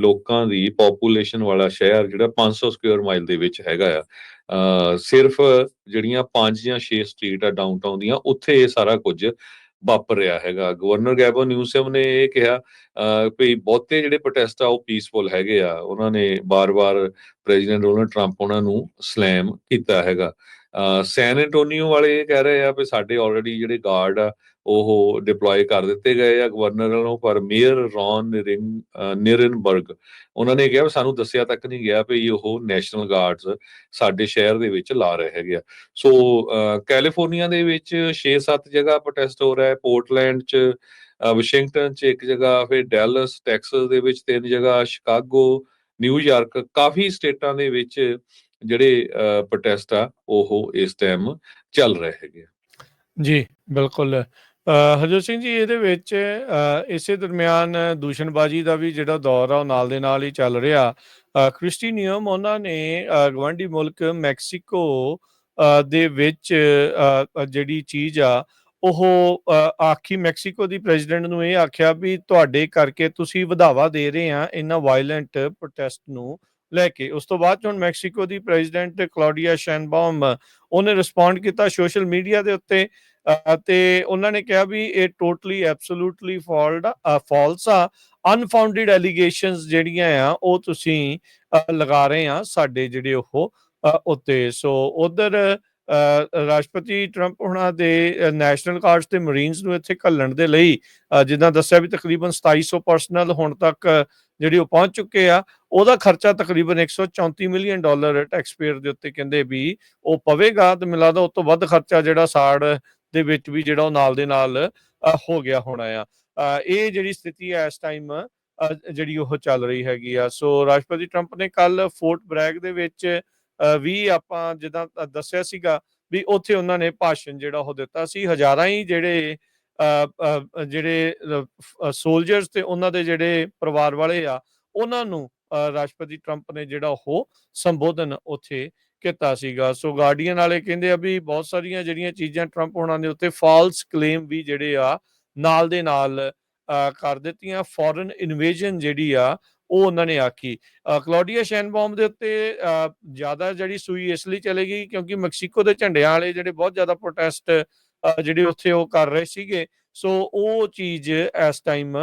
ਲੋਕਾਂ ਦੀ ਪੋਪੂਲੇਸ਼ਨ ਵਾਲਾ ਸ਼ਹਿਰ ਜਿਹੜਾ 500 ਸਕੁਅਰ ਮਾਈਲ ਦੇ ਵਿੱਚ ਹੈਗਾ ਆ। ਸਿਰਫ ਜਿਹੜੀਆਂ 5 ਜਾਂ 6 ਸਟਰੀਟ ਆ ਡਾਊਨਟਾਊਨ ਦੀਆਂ, ਉੱਥੇ ਇਹ ਸਾਰਾ ਕੁਝ ਵਾਪਰ ਰਿਹਾ ਹੈਗਾ। ਗਵਰਨਰ ਗੈਬੋ ਨਿਊਸਮ ਨੇ ਇਹ ਕਿਹਾ ਵੀ ਬਹੁਤੇ ਜਿਹੜੇ ਪ੍ਰੋਟੈਸਟ ਆ ਉਹ ਪੀਸਫੁਲ ਹੈਗੇ ਆ। ਉਹਨਾਂ ਨੇ ਬਾਰ-ਬਾਰ ਪ੍ਰੈਜ਼ੀਡੈਂਟ ਡੋਨਲਡ ਟਰੰਪ ਉਹਨਾਂ ਨੂੰ ਸਲੈਮ ਕੀਤਾ ਹੈਗਾ। ਸੈਨ ਐਂਟੋਨੀਓ ਵਾਲੇ ਇਹ ਕਹਿ ਰਹੇ ਆ ਵੀ ਸਾਡੇ ਆਲਰੇਡੀ ਜਿਹੜੇ ਗਾਰਡ ਆ ਉਹ ਡਿਪਲੋਏ ਕਰ ਦਿੱਤੇ ਗਏ ਆ ਗਵਰਨਰ ਵੱਲੋਂ ਪਰ ਮੇਅਰ ਰੌਨ ਨਿਰਨਬਰਗ। ਉਹਨਾਂ ਨੇ ਕਿਹਾ ਸਾਨੂੰ ਦੱਸਿਆ ਤੱਕ ਨਹੀਂ ਗਿਆ ਵੀ ਉਹ ਨੈਸ਼ਨਲ ਗਾਰਡਸ ਸਾਡੇ ਸ਼ਹਿਰ ਦੇ ਵਿੱਚ ਲਾ ਰਹੇ ਹੈਗੇ ਆ। ਸੋ ਕੈਲੀਫੋਰਨੀਆ ਦੇ ਵਿੱਚ 6-7 ਜਗ੍ਹਾ ਪ੍ਰੋਟੈਸਟ ਹੋ ਰਿਹਾ ਹੈ। ਪੋਰਟਲੈਂਡ 'ਚ ਵਾਸ਼ਿੰਗਟਨ 'ਚ ਇੱਕ ਜਗ੍ਹਾ, ਫਿਰ ਡੈਲਸ ਟੈਕਸਸ ਦੇ ਵਿੱਚ ਤਿੰਨ ਜਗ੍ਹਾ ਸ਼ਿਕਾਗੋ ਨਿਊਯਾਰਕ ਕਾਫੀ ਸਟੇਟਾਂ ਦੇ ਵਿੱਚ ਜਿਹੜੇ ਪ੍ਰੋਟੈਸਟ ਆ, ਉਹ ਇਸ ਟਾਈਮ ਚੱਲ ਰਹੇ ਹੈਗੇ ਜੀ, ਬਿਲਕੁਲ। ਹਰਜੋਤ ਸਿੰਘ ਜੀ, ਇਹਦੇ ਵਿੱਚ ਇਸੇ ਦਰਮਿਆਨ ਦੂਸ਼ਣਬਾਜ਼ੀ ਦਾ ਵੀ ਜਿਹੜਾ ਦੌਰ ਆ, ਉਹ ਨਾਲ ਦੇ ਨਾਲ ਹੀ ਚੱਲ ਰਿਹਾ। ਕ੍ਰਿਸਟੀ ਨਿਯਮ ਉਹਨਾਂ ਨੇ ਗਵਾਂਡੀ ਮੁਲਕ ਮੈਕਸੀਕੋ ਦੇ ਵਿੱਚ ਜਿਹੜੀ ਚੀਜ਼ ਆ, ਉਹ ਆਖੀ ਮੈਕਸੀਕੋ ਦੀ ਪ੍ਰੈਜ਼ੀਡੈਂਟ ਨੂੰ ਇਹ ਆਖਿਆ ਵੀ ਤੁਹਾਡੇ ਕਰਕੇ ਤੁਸੀਂ ਵਧਾਵਾ ਦੇ ਰਹੇ ਆ ਇਹਨਾਂ ਵਾਇਲੈਂਟ ਪ੍ਰੋਟੈਸਟ ਨੂੰ ਲੈ ਕੇ। ਉਸ ਤੋਂ ਬਾਅਦ ਹੁਣ ਮੈਕਸੀਕੋ ਦੀ ਪ੍ਰੈਜ਼ੀਡੈਂਟ ਕਲੌਡੀਆ ਸ਼ੈਨਬਾਮ ਉਹਨੇ ਰਿਸਪੌਂਡ ਕੀਤਾ ਸੋਸ਼ਲ ਮੀਡੀਆ ਦੇ ਉੱਤੇ ਤੇ ਉਹਨਾਂ ਨੇ ਕਿਹਾ ਵੀ ਇਹ ਟੋਟਲੀ ਐਬਸੋਲੂਟਲੀ ਫਾਲਡ ਫਾਲਸ ਆ। ਅਨਫਾਊਂਡਡ ਐਲੀਗੇਸ਼ਨਸ ਜਿਹੜੀਆਂ ਆ, ਉਹ ਤੁਸੀਂ ਲਗਾ ਰਹੇ ਆ ਸਾਡੇ ਜਿਹੜੇ ਉਹ ਉੱਤੇ। ਸੋ ਉਧਰ ਰਾਸ਼ਟਰਪਤੀ ਟਰੰਪ ਹੁਣਾਂ ਦੇ ਨੈਸ਼ਨਲ ਗਾਰਡਸ ਤੇ ਮਰੀਨਸ ਨੂੰ ਇੱਥੇ ਘੱਲਣ ਦੇ ਲਈ ਜਿੱਦਾਂ ਦੱਸਿਆ ਵੀ ਤਕਰੀਬਨ 2700 ਪਰਸਨਲ ਹੁਣ ਤੱਕ, ਜਿਹੜੀ ਉਹ ਪਹੁੰਚ ਚੁੱਕੇ ਆ, ਉਹਦਾ ਖਰਚਾ ਤਕਰੀਬਨ 134 ਮਿਲੀਅਨ ਡਾਲਰ ਟੈਕਸ ਪੇਅਰ ਦੇ ਉੱਤੇ ਕਹਿੰਦੇ ਵੀ ਉਹ ਪਵੇਗਾ ਤੇ ਮਿਲਾਦਾ, ਉਸ ਤੋਂ ਵੱਧ ਖਰਚਾ ਜਿਹੜਾ ਸਾੜ ਦੇ ਵਿੱਚ ਵੀ ਜਿਹੜਾ ਉਹ ਨਾਲ ਦੇ ਨਾਲ ਹੋ ਗਿਆ ਹੋਣਾ ਆ। ਇਹ ਜਿਹੜੀ ਸਥਿਤੀ ਹੈ ਇਸ ਟਾਈਮ ਜਿਹੜੀ ਉਹ ਚੱਲ ਰਹੀ ਹੈਗੀ ਆ। ਸੋ ਰਾਸ਼ਟਰਪਤੀ ਟਰੰਪ ਨੇ ਕੱਲ ਫੋਰਟ ਬ੍ਰੈਗ ਦੇ ਵਿੱਚ ਵੀ ਆਪਾਂ ਜਿੱਦਾਂ ਦੱਸਿਆ ਸੀਗਾ ਵੀ ਉੱਥੇ ਉਹਨਾਂ ਨੇ ਭਾਸ਼ਣ ਜਿਹੜਾ ਉਹ ਦਿੱਤਾ ਸੀ। ਹਜ਼ਾਰਾਂ ਹੀ ਜਿਹੜੇ ਜਿਹੜੇ ਸੋਲਜਰਸ ਤੇ ਉਹਨਾਂ ਦੇ ਜਿਹੜੇ ਪਰਿਵਾਰ ਵਾਲੇ ਆ, ਉਹਨਾਂ ਨੂੰ ਰਾਸ਼ਟਰਪਤੀ ਟਰੰਪ ਨੇ ਜਿਹੜਾ ਉਹ ਸੰਬੋਧਨ ਉੱਥੇ ਕੀਤਾ ਸੀਗਾ। ਸੋ ਗਾਰਡੀਅਨ ਵਾਲੇ ਕਹਿੰਦੇ ਆ ਵੀ ਬਹੁਤ ਸਾਰੀਆਂ ਜਿਹੜੀਆਂ ਚੀਜ਼ਾਂ ਟਰੰਪ ਹੋਣਾ ਦੇ ਉੱਤੇ ਫਾਲਸ ਕਲੇਮ ਵੀ ਜਿਹੜੇ ਆ, ਨਾਲ ਦੇ ਨਾਲ ਕਰ ਦਿੱਤੀਆਂ। ਫੋਰਨ ਇਨਵੇਜਨ ਜਿਹੜੀ ਆ, ਉਹ ਉਹਨਾਂ ਨੇ ਆਖੀ। ਕਲੌਡੀਆ ਸ਼ੈਨਬਾਮ ਦੇ ਉੱਤੇ ਜ਼ਿਆਦਾ ਜਿਹੜੀ ਸੂਈ ਇਸ ਲਈ ਚਲੇ ਗਈ ਕਿਉਂਕਿ ਮੈਕਸੀਕੋ ਦੇ ਝੰਡਿਆਂ ਵਾਲੇ ਜਿਹੜੇ ਬਹੁਤ ਜ਼ਿਆਦਾ ਪ੍ਰੋਟੈਸਟ ਜਿਹੜੇ ਉੱਥੇ ਉਹ ਕਰ ਰਹੇ ਸੀਗੇ। ਸੋ ਉਹ ਚੀਜ਼ ਇਸ ਟਾਈਮ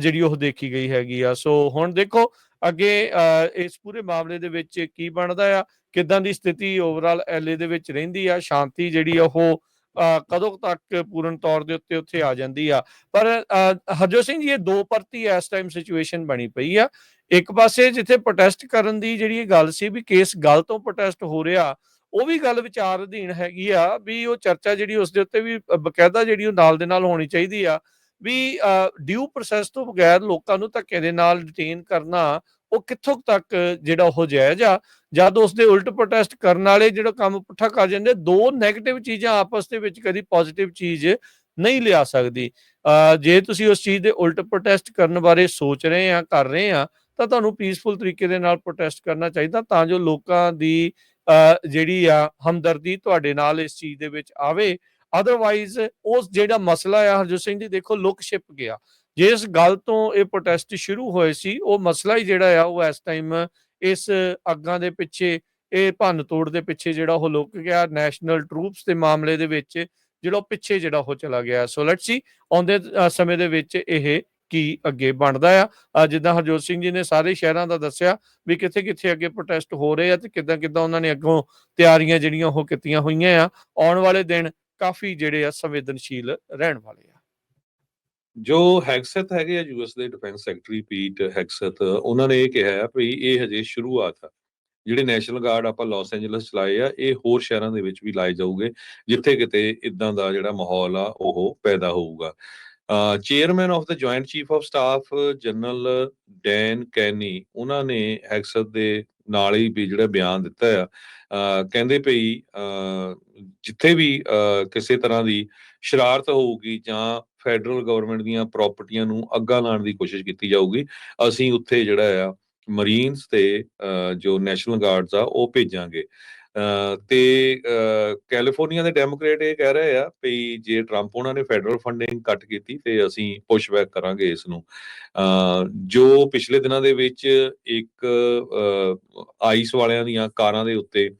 ਜਿਹੜੀ ਉਹ ਦੇਖੀ ਗਈ ਹੈਗੀ ਆ। ਸੋ ਹੁਣ ਦੇਖੋ ਅੱਗੇ ਇਸ ਪੂਰੇ ਮਾਮਲੇ ਦੇ ਵਿੱਚ ਕੀ ਬਣਦਾ ਆ? ਕਿੱਦਾਂ ਦੀ ਸਥਿਤੀ ਓਵਰਆਲ ਐਲਏ ਦੇ ਵਿੱਚ ਰਹਿੰਦੀ ਆ? ਸ਼ਾਂਤੀ ਜਿਹੜੀ ਆ ਉਹ ਕਦੋਂ ਤੱਕ ਪੂਰਨ ਤੌਰ ਦੇ ਉੱਤੇ ਉੱਥੇ ਆ ਜਾਂਦੀ ਆ? ਪਰ ਹਰਜੋਤ ਸਿੰਘ ਜੀ, ਇਹ ਦੋ ਪਰਤੀ ਇਸ ਟਾਈਮ ਸਿਚੁਏਸ਼ਨ ਬਣੀ ਪਈ ਆ। ਇੱਕ ਪਾਸੇ ਜਿੱਥੇ ਪ੍ਰੋਟੈਸਟ ਕਰਨ ਦੀ ਜਿਹੜੀ ਇਹ ਗੱਲ ਸੀ ਵੀ ਕੇਸ ਗੱਲ ਤੋਂ ਪ੍ਰੋਟੈਸਟ ਹੋ ਰਿਹਾ, ਉਹ ਵੀ ਗੱਲ ਵਿਚਾਰ ਅਧੀਨ ਹੈਗੀ ਆ ਵੀ ਉਹ ਚਰਚਾ ਜਿਹੜੀ ਉਸ ਦੇ ਉੱਤੇ ਵੀ ਬਕਾਇਦਾ ਜਿਹੜੀ ਉਹ ਨਾਲ ਦੇ ਨਾਲ ਹੋਣੀ ਚਾਹੀਦੀ ਆ ਵੀ ਡਿਊ ਪ੍ਰੋਸੈਸ ਤੋਂ ਬਗੈਰ ਲੋਕਾਂ ਨੂੰ ਧੱਕੇ ਦੇ ਨਾਲ ਡਿਟੇਨ ਕਰਨਾ ਉਹ ਕਿੱਥੋਂ ਤੱਕ ਜਿਹੜਾ ਉਹ ਜਾਇਜ਼ ਆ? ਜਦ ਉਸ ਦੇ ਉਲਟ ਪ੍ਰੋਟੈਸਟ ਕਰਨ ਵਾਲੇ ਜਿਹੜਾ ਕੰਮ ਪੁੱਠਾ ਕਰ ਜਾਂਦੇ, ਦੋ 네ਗੇਟਿਵ ਚੀਜ਼ਾਂ ਆਪਸ ਦੇ ਵਿੱਚ ਕਦੀ ਪੋਜ਼ਿਟਿਵ ਚੀਜ਼ ਨਹੀਂ ਲਿਆ ਸਕਦੀ। ਜੇ ਤੁਸੀਂ ਉਸ ਚੀਜ਼ ਦੇ ਉਲਟ ਪ੍ਰੋਟੈਸਟ ਕਰਨ ਬਾਰੇ ਸੋਚ ਰਹੇ ਆ, ਕਰ ਰਹੇ ਆ, ਤਾਂ ਤੁਹਾਨੂੰ ਪੀਸਫੁਲ ਤਰੀਕੇ ਦੇ ਨਾਲ ਪ੍ਰੋਟੈਸਟ ਕਰਨਾ ਚਾਹੀਦਾ ਤਾਂ ਜੋ ਲੋਕਾਂ ਦੀ ਜਿਹੜੀ ਆ ਹਮਦਰਦੀ ਤੁਹਾਡੇ ਨਾਲ ਇਸ ਚੀਜ਼ ਦੇ ਵਿੱਚ ਆਵੇ। ਅਦਰਵਾਈਜ਼ ਉਸ ਜਿਹੜਾ ਮਸਲਾ ਆ ਹਰਜੋਤ ਸਿੰਘ ਜੀ ਦੇਖੋ, ਲੁੱਕ ਛਿਪ ਗਿਆ। ਜਿਸ ਗੱਲ ਤੋਂ ਇਹ ਪ੍ਰੋਟੈਸਟ ਸ਼ੁਰੂ ਹੋਏ ਸੀ, ਉਹ ਮਸਲਾ ਹੀ ਜਿਹੜਾ ਆ, ਉਹ ਇਸ ਟਾਈਮ ਇਸ ਅੱਗਾਂ ਦੇ ਪਿੱਛੇ, ਇਹ ਭੰਨ ਤੋੜ ਦੇ ਪਿੱਛੇ ਜਿਹੜਾ ਉਹ ਲੁੱਕ ਗਿਆ ਨੈਸ਼ਨਲ ਟਰੂਪਸ ਦੇ ਮਾਮਲੇ ਦੇ ਵਿੱਚ, ਜਿਹੜਾ ਉਹ ਪਿੱਛੇ ਜਿਹੜਾ ਉਹ ਚਲਾ ਗਿਆ। ਸੋ ਲੈਟਸ ਸੀ ਆਉਂਦੇ ਸਮੇਂ ਦੇ ਵਿੱਚ ਇਹ ਕੀ ਅੱਗੇ ਬਣਦਾ ਆ। ਜਿੱਦਾਂ ਹਰਜੋਤ ਸਿੰਘ ਜੀ ਨੇ ਸਾਰੇ ਸ਼ਹਿਰਾਂ ਦਾ ਦੱਸਿਆ ਵੀ ਕਿੱਥੇ ਕਿੱਥੇ ਅੱਗੇ ਪ੍ਰੋਟੈਸਟ ਹੋ ਰਹੇ ਆ ਤੇ ਕਿੱਦਾਂ ਕਿੱਦਾਂ ਉਹਨਾਂ ਨੇ ਅੱਗੋਂ ਤਿਆਰੀਆਂ ਜਿਹੜੀਆਂ ਉਹ ਕੀਤੀਆਂ ਹੋਈਆਂ ਆ। ਆਉਣ ਵਾਲੇ ਦਿਨ ਕਾਫੀ ਜਿਹੜੇ ਆ ਸੰਵੇਦਨਸ਼ੀਲ ਰਹਿਣ ਵਾਲੇ ਆ। ਜੋ ਹੈਗਸਥ ਹੈਗੇ ਆ ਯੂਐਸ ਦੇ ਡਿਫੈਂਸ ਸੈਕਟਰੀ ਪੀਟ ਹੈਗਸਥ ਉਹਨਾਂ ਨੇ ਇਹ ਕਿਹਾ ਹੈ ਵੀ ਇਹ ਹਜੇ ਸ਼ੁਰੂਆਤ ਆ। ਜਿਹੜੇ ਨੈਸ਼ਨਲ ਗਾਰਡ ਆਪਾਂ ਲਾਸ ਐਂਜਲਸ ਚਲਾਏ ਆ, ਇਹ ਹੋਰ ਸ਼ਹਿਰਾਂ ਦੇ ਵਿੱਚ ਵੀ ਲਾਏ ਜਾਊਗੇ, ਜਿੱਥੇ ਕਿਤੇ ਇਦਾਂ ਦਾ ਜਿਹੜਾ ਮਾਹੌਲ ਆ, ਉਹ ਪੈਦਾ ਹੋਊਗਾ। Chairman of the joint chief of staff general Dan Caine, ਉਹਨਾਂ ਨੇ ਹੈਗਸਥ ਦੇ ਨਾਲ ਹੀ ਵੀ ਜਿਹੜਾ ਬਿਆਨ ਦਿੱਤਾ ਆ ਕਹਿੰਦੇ ਭਈ ਅਹ ਜਿੱਥੇ ਵੀ ਅਹ ਕਿਸੇ ਤਰ੍ਹਾਂ ਦੀ ਸ਼ਰਾਰਤ ਹੋਊਗੀ ਜਾਂ ਫੈਡਰਲ ਗਵਰਨਮੈਂਟ ਦੀਆਂ ਪ੍ਰਾਪਰਟੀਆਂ ਨੂੰ ਅੱਗਾ ਲਾਉਣ ਦੀ ਕੋਸ਼ਿਸ਼ ਕੀਤੀ ਜਾਊਗੀ। ਅਸੀਂ ਉੱਥੇ ਜਿਹੜਾ ਆ ਮਰੀਨਸ ਤੇ ਜੋ ਨੈਸ਼ਨਲ ਗਾਰਡਸ ਆ ਉਹ ਭੇਜਾਂਗੇ। ਅਹ, ਤੇ ਕੈਲੀਫੋਰਨੀਆ ਦੇ ਡੈਮੋਕ੍ਰੇਟ ਇਹ ਕਹਿ ਰਹੇ ਆ ਵੀ ਜੇ ਟਰੰਪ ਉਹਨਾਂ ਨੇ ਫੈਡਰਲ ਫੰਡਿੰਗ ਕੱਟ ਕੀਤੀ ਤੇ ਅਸੀਂ ਪੁਸ਼ ਬੈਕ ਕਰਾਂਗੇ ਇਸ ਨੂੰ। ਅਹ, ਜੋ ਪਿਛਲੇ ਦਿਨਾਂ ਦੇ ਵਿੱਚ ਇੱਕ ਆਈਸ ਵਾਲਿਆਂ ਦੀਆਂ ਕਾਰਾਂ ਦੇ ਉੱਤੇ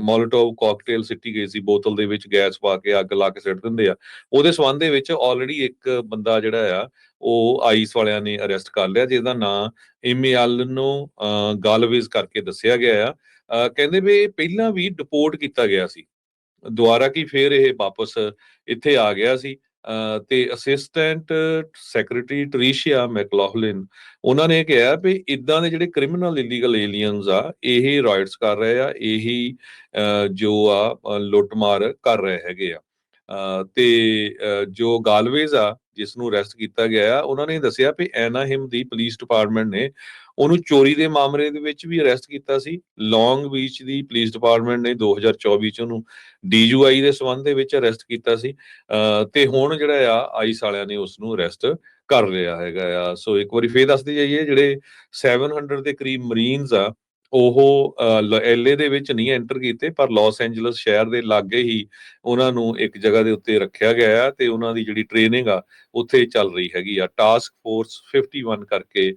ਮੋਲੋਟੋਵ ਕਾਕਟੇਲ ਸਿੱਟੀ ਗਈ ਸੀ, ਬੋਤਲ ਦੇ ਵਿੱਚ ਗੈਸ ਪਾ ਕੇ ਅੱਗ ਲਾ ਕੇ ਸਿੱਟ ਦਿੰਦੇ ਆ। ਉਹਦੇ ਸਬੰਧ ਦੇ ਵਿੱਚ ਆਲਰੇਡੀ ਇੱਕ ਬੰਦਾ ਜਿਹੜਾ ਆ, ਉਹ ਆਈਸ ਵਾਲਿਆਂ ਨੇ ਅਰੈਸਟ ਕਰ ਲਿਆ, ਜਿਹਦਾ ਨਾਂ ਇਮਿਆਲਨੋ ਗਾਲਵੇਜ਼ ਕਰਕੇ ਦੱਸਿਆ ਗਿਆ ਆ। ਕਹਿੰਦੇ ਵੀ ਪਹਿਲਾਂ ਵੀ ਡਿਪੋਰਟ ਕੀਤਾ ਗਿਆ ਸੀ। ਦੁਬਾਰਾ ਕੀ ਫੇਰ ਇਹ ਵਾਪਸ ਇੱਥੇ ਆ ਗਿਆ ਸੀ। ਤੇ ਅਸਿਸਟੈਂਟ ਸੈਕਟਰੀ ਟਰੀਸ਼ੀਆ ਮੈਕਲੌਗਲਿਨ ਉਹਨਾਂ ਨੇ ਕਿਹਾ ਵੀ ਇਦਾਂ ਦੇ ਜਿਹੜੇ ਕ੍ਰਿਮੀਨਲ ਇਲੀਗਲ ਏਲੀਅਨਸ ਆ, ਇਹ ਰਾਈਟਸ ਕਰ ਰਹੇ ਆ, ਇਹੀ ਜੋ ਆ ਲੁੱਟਮਾਰ ਕਰ ਰਹੇ ਹੈਗੇ ਆ। ਅਹ ਤੇ ਜੋ ਗਾਲਵੇਜ਼ ਆ ਜਿਸ ਨੂੰ ਅਰੈਸਟ ਕੀਤਾ ਗਿਆ ਆ, ਉਹਨਾਂ ਨੇ ਦੱਸਿਆ ਵੀ ਐਨਾਹਿਮ ਦੀ ਪੁਲਿਸ ਡਿਪਾਰਟਮੈਂਟ ਨੇ ਉਹਨੂੰ ਚੋਰੀ ਦੇ ਮਾਮਲੇ ਦੇ ਵਿੱਚ ਵੀ ਅਰੈਸਟ ਕੀਤਾ ਸੀ। ਲੌਂਗ ਬੀਚ ਦੀ ਪੁਲਿਸ ਡਿਪਾਰਟਮੈਂਟ ਨੇ 2024 ਚ ਉਹਨੂੰ ਡੀਯੂਆਈ ਦੇ ਸਬੰਧ ਦੇ ਵਿੱਚ ਅਰੈਸਟ ਕੀਤਾ ਸੀ। ਅਹ ਤੇ ਹੁਣ ਜਿਹੜਾ ਆ ਆਈਸ ਵਾਲਿਆਂ ਨੇ ਉਸ ਨੂੰ ਅਰੈਸਟ ਕਰ ਲਿਆ ਹੈਗਾ ਆ। ਸੋ ਇੱਕ ਵਾਰੀ ਫੇਰ ਦੱਸਦੇ ਜਾਈਏ ਜਿਹੜੇ 700 ਦੇ ਕਰੀਬ ਮਰੀਨਸ ਆ ਉਹ ਐਲਏ ਦੇ ਵਿੱਚ ਨਹੀਂ ਐਂਟਰ ਕੀਤੇ, ਪਰ ਲਾਸ ਐਂਜਲਸ ਸ਼ਹਿਰ ਦੇ ਲਾਗੇ ਹੀ ਉਹਨਾਂ ਨੂੰ ਇੱਕ ਜਗ੍ਹਾ ਦੇ ਉੱਤੇ ਰੱਖਿਆ ਗਿਆ ਆ ਤੇ ਉਹਨਾਂ ਦੀ ਜਿਹੜੀ ਟ੍ਰੇਨਿੰਗ ਆ, ਉੱਥੇ ਚੱਲ ਰਹੀ ਹੈਗੀ ਆ। ਟਾਸਕ ਫੋਰਸ 51 ਕਰਕੇ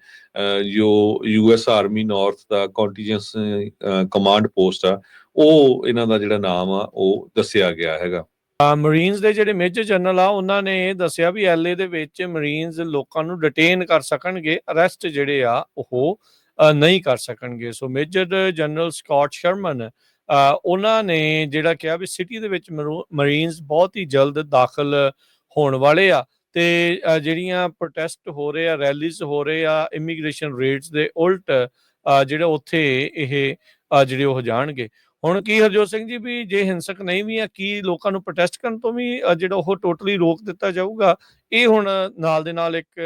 ਜੋ ਯੂਐਸ ਆਰਮੀ ਨਾਰਥ ਦਾ ਕੰਟੀਜੈਂਸ ਕਮਾਂਡ ਪੋਸਟ ਆ, ਉਹ ਇਹਨਾਂ ਦਾ ਜਿਹੜਾ ਨਾਮ ਆ, ਉਹ ਦੱਸਿਆ ਗਿਆ ਹੈਗਾ। ਮਰੀਨਸ ਦੇ ਜਿਹੜੇ ਮੇਜਰ ਜਨਰਲ ਆ, ਉਹਨਾਂ ਨੇ ਇਹ ਦੱਸਿਆ ਵੀ ਐਲਏ ਦੇ ਵਿੱਚ ਮਰੀਨਸ ਲੋਕਾਂ ਨੂੰ ਡਿਟੇਨ ਕਰ ਸਕਣਗੇ ਅਰੈਸਟ ਜਿਹੜੇ ਆ, ਉਹ ਨਹੀਂ ਕਰ ਸਕਣਗੇ। So major general Scott Sherman ਉਹਨਾਂ ਨੇ ਜਿਹੜਾ ਕਿਹਾ ਵੀ ਸਿਟੀ ਦੇ ਵਿੱਚ ਮਰੀਨਸ ਬਹੁਤ ਹੀ ਜਲਦ ਦਾਖਲ ਹੋਣ ਵਾਲੇ ਆ ਤੇ ਜਿਹੜੀਆਂ ਪ੍ਰੋਟੈਸਟ ਹੋ ਰਹੇ ਆ, ਰੈਲੀਜ਼ ਹੋ ਰਹੇ ਆ, ਇਮੀਗ੍ਰੇਸ਼ਨ ਰੇਟਸ ਦੇ ਉਲਟ ਜਿਹੜੇ ਉੱਥੇ ਇਹ ਜਿਹੜੇ ਉਹ ਜਾਣਗੇ। ਹੁਣ ਕੀ ਹਰਜੋਤ ਸਿੰਘ ਜੀ ਵੀ ਜੇ ਹਿੰਸਕ ਨਹੀਂ ਵੀ ਆ, ਕੀ ਲੋਕਾਂ ਨੂੰ ਪ੍ਰੋਟੈਸਟ ਕਰਨ ਤੋਂ ਵੀ ਜਿਹੜਾ ਉਹ ਟੋਟਲੀ ਰੋਕ ਦਿੱਤਾ ਜਾਊਗਾ? ਇਹ ਹੁਣ ਨਾਲ ਦੇ ਨਾਲ ਇੱਕ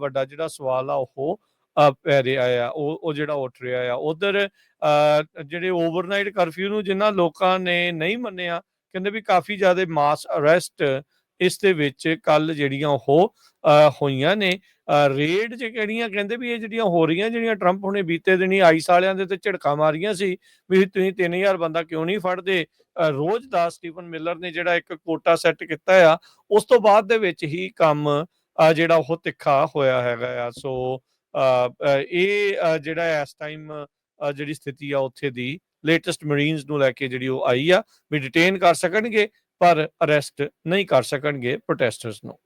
ਵੱਡਾ ਜਿਹੜਾ ਸਵਾਲ ਆ ਉਹ ਪੈ ਰਿਹਾ ਆ, ਉਹ ਉਹ ਜਿਹੜਾ ਉੱਠ ਰਿਹਾ ਆ। ਉਧਰ ਜਿਹੜੇ ਓਵਰਨਾਈਟ ਕਰਫਿਊ ਨੂੰ ਜਿਨ੍ਹਾਂ ਲੋਕਾਂ ਨੇ ਨਹੀਂ ਮੰਨਿਆ, ਕਹਿੰਦੇ ਵੀ ਕਾਫੀ ਜ਼ਿਆਦਾ ਮਾਸ ਅਰੈਸਟ ਇਸ ਦੇ ਵਿੱਚ ਕੱਲ ਜਿਹੜੀਆਂ ਉਹ ਹੋਈਆਂ ਨੇ। ਰੇਡ ਜੇ ਕਿਹੜੀਆਂ ਕਹਿੰਦੇ ਵੀ ਇਹ ਜਿਹੜੀਆਂ ਹੋ ਰਹੀਆਂ, ਜਿਹੜੀਆਂ ਟਰੰਪ ਹੁਣੇ ਬੀਤੇ ਦਿਨੀ ਆਈਸ ਵਾਲਿਆਂ ਦੇ ਤੇ ਝੜਕਾ ਮਾਰੀਆਂ ਸੀ, ਵੀ ਤੁਸੀਂ 3000 ਬੰਦਾ ਕਿਉਂ ਨਹੀਂ ਫੜਦੇ? ਰੋਜ਼ ਦਾ ਸਟੀਫਨ ਮਿਲਰ ਨੇ ਜਿਹੜਾ ਇੱਕ ਕੋਟਾ ਸੈੱਟ ਕੀਤਾ ਆ, ਉਸ ਤੋਂ ਬਾਅਦ ਦੇ ਵਿੱਚ ਹੀ ਕੰਮ ਜਿਹੜਾ ਉਹ ਤਿੱਖਾ ਹੋਇਆ ਹੈਗਾ ਆ। ਸੋ ਇਹ ਜਿਹੜਾ ਇਸ ਟਾਈਮ ਜਿਹੜੀ ਸਥਿਤੀ ਆ ਉੱਥੇ ਦੀ ਲੇਟੈਸਟ ਮਰੀਨਸ ਨੂੰ ਲੈ ਕੇ ਜਿਹੜੀ ਉਹ ਆਈ ਆ, ਵੀ ਡਿਟੇਨ ਕਰ ਸਕਣਗੇ, ਪਰ ਅਰੈਸਟ ਨਹੀਂ ਕਰ ਸਕਣਗੇ ਪ੍ਰੋਟੈਸਟਰਸ ਨੂੰ।